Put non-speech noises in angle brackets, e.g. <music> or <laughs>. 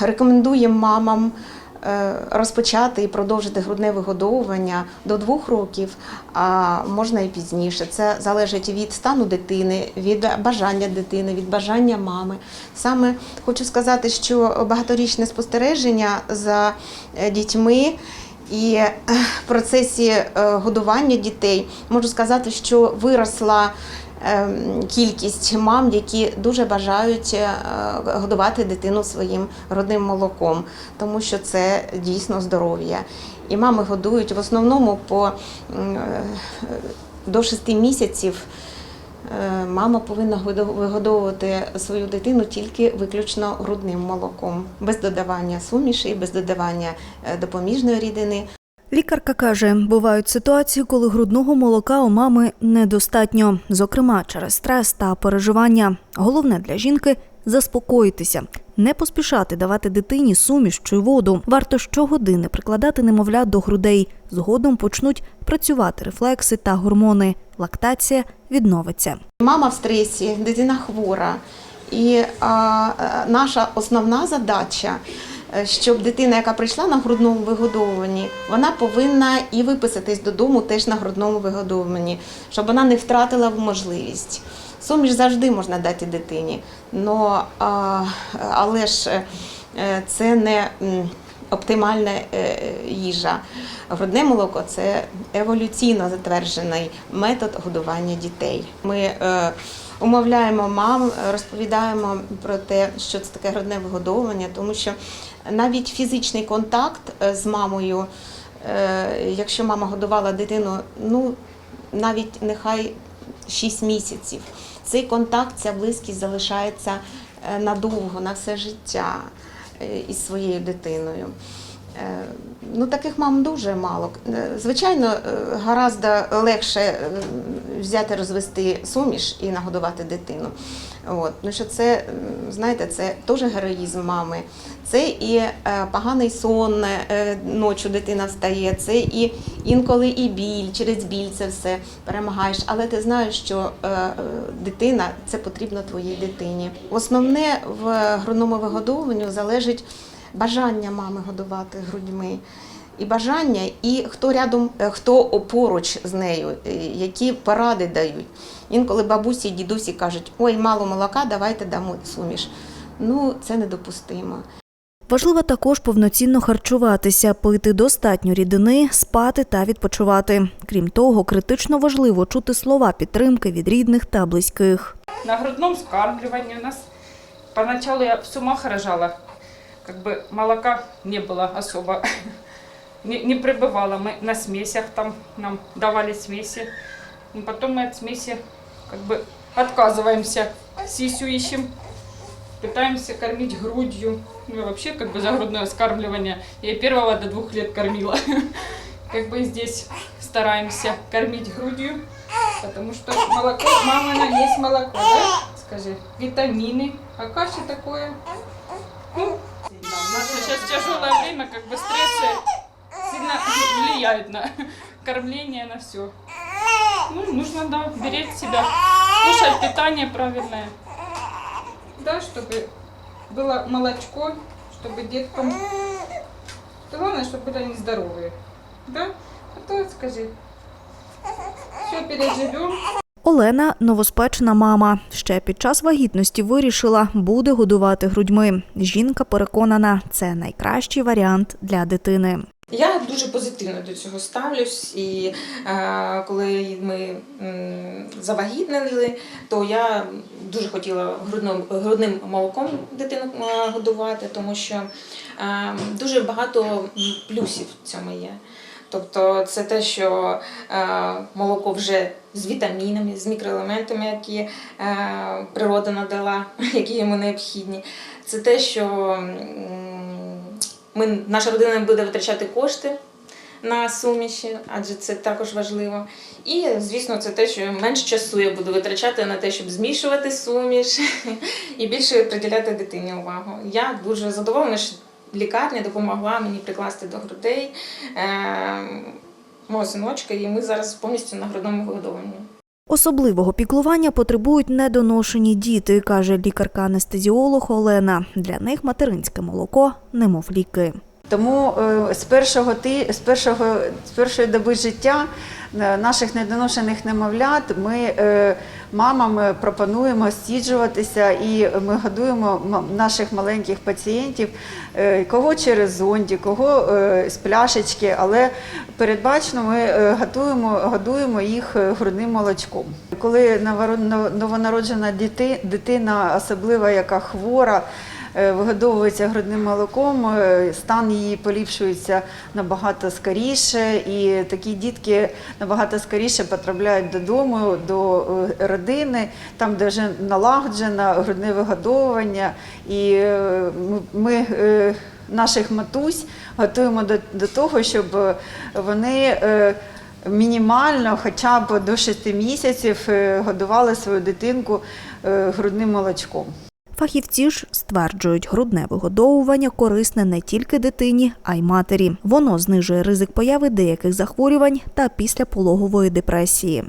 Рекомендуємо мамам е, розпочати і продовжити грудне вигодовування до двох років, а можна і пізніше. Це залежить від стану дитини, від бажання дитини, від бажання мами. Саме хочу сказати, що багаторічне спостереження за е, дітьми. І е, в процесі е, годування дітей можу сказати, що виросла ем, кількість мам, які дуже бажають е, годувати дитину своїм родним молоком, тому що це дійсно здоров'я. І мами годують в основному по до 6 місяців. Е, Мама повинна годо- вигодовувати свою дитину тільки виключно грудним молоком, без додавання суміші, без додавання е, допоміжної рідини. Лікарка каже, бувають ситуації, коли грудного молока у мами недостатньо, зокрема через стрес та переживання. Головне для жінки заспокоїтися, не поспішати давати дитині суміш чи воду. Варто щогодини прикладати немовля до грудей. Згодом почнуть працювати рефлекси та гормони. Лактація відновиться. Мама в стресі, дитина хвора. І а, е, наша основна задача, щоб дитина, яка прийшла на грудному вигодовуванні, вона повинна і виписатись додому теж на грудному вигодовуванні, щоб вона не втратила можливість. Суміш завжди можна дати дитині, но, але ж е, це не оптимальна е, їжа. Грудне молоко це еволюційно затверджений метод годування дітей. Ми е, умовляємо мам, розповідаємо про те, що це таке грудне вигодовування, тому що навіть фізичний контакт е, з мамою, е, якщо мама годувала дитину, ну навіть нехай 6 місяців, цей контакт, ця близькість залишається е, надовго, на все життя із своєю дитиною. Е, Ну, таких мам дуже мало. Е, Звичайно, е, гаразд легше взяти, розвести суміш і нагодувати дитину. От. Ну, що це, знаєте, це теж героїзм мами. Це і поганий сон, ночі дитина встає, це і інколи і біль, через біль це все перемагаєш. Але ти знаєш, що дитина це потрібно твоїй дитині. Основне в грудному вигодовуванню залежить бажання мами годувати грудьми. І бажання, і хто рядом, е, хто поруч з нею, е, які поради дають. Інколи бабусі і дідусі кажуть, ой, мало молока, давайте дамо суміш. Ну, це недопустимо. Важливо також повноцінно харчуватися, пити достатньо рідини, спати та відпочивати. Крім того, критично важливо чути слова підтримки від рідних та близьких. На грудном скармливании у нас поначалу я с ума рожала. Как бы молока не было особо. <laughs> Не, не прибывало. Мы на смесях там нам давали смеси. Но потом мы от смеси как бы отказываемся. Сисю ищем. Пытаемся кормить грудью. Ну и вообще как бы за грудное скармливание. Я и первого до двух лет кормила. <laughs> Как бы и здесь стараемся кормить грудью. Потому что молоко, мама, есть молоко, да? Скажи, витамины. А каши такое? У нас сейчас тяжелое время, как бы стрессы сильно влияют на кормление, на все. Ну, нужно, да, беречь себя, кушать питание правильное. Да, чтобы было молочко, чтобы деткам... Главное, чтобы были они здоровые. Да? А то скажи, все переживем. Олена новоспечена мама. Ще під час вагітності вирішила, буде годувати грудьми. Жінка переконана, це найкращий варіант для дитини. Я дуже позитивно до цього ставлюсь, і е, коли ми м, завагітнили, то я дуже хотіла грудним, грудним молоком дитину е, годувати, тому що е, дуже багато плюсів в цьому є. Тобто це те, що е, молоко вже з вітамінами, з мікроелементами, які е, природа надала, <laughs> які йому необхідні. Це те, що ми, наша родина буде витрачати кошти на суміші, адже це також важливо. І, звісно, це те, що менш часу я буду витрачати на те, щоб змішувати суміш <laughs> і більше приділяти дитині увагу. Я дуже задоволена, що лікарня допомогла мені прикласти до грудей е, мого синочка, і ми зараз повністю на грудному вигодованні. Особливого піклування потребують недоношені діти, каже лікарка-анестезіолог Олена. Для них материнське молоко немов ліки. Тому е, з першого ти з першого з першої доби життя е, наших недоношених немовлят ми мамам пропонуємо стіджуватися і ми годуємо наших маленьких пацієнтів, е, кого через зонді, кого е, з пляшечки, але передбачено ми е, готуємо, годуємо їх грудним молочком. Коли новонароджена дитина, особливо яка хвора, вигодовується грудним молоком, е, стан її поліпшується набагато скоріше, і такі дітки набагато скоріше потрапляють додому, до е, родини, там, де вже налагоджено грудне вигодовування. І е, ми- е, наших матусь готуємо до, до того, щоб е, вони. е, Мінімально, хоча б до 6 місяців, е, годували свою дитинку е, грудним молочком. Фахівці ж стверджують, грудне вигодовування корисне не тільки дитині, а й матері. Воно знижує ризик появи деяких захворювань та післяпологової депресії.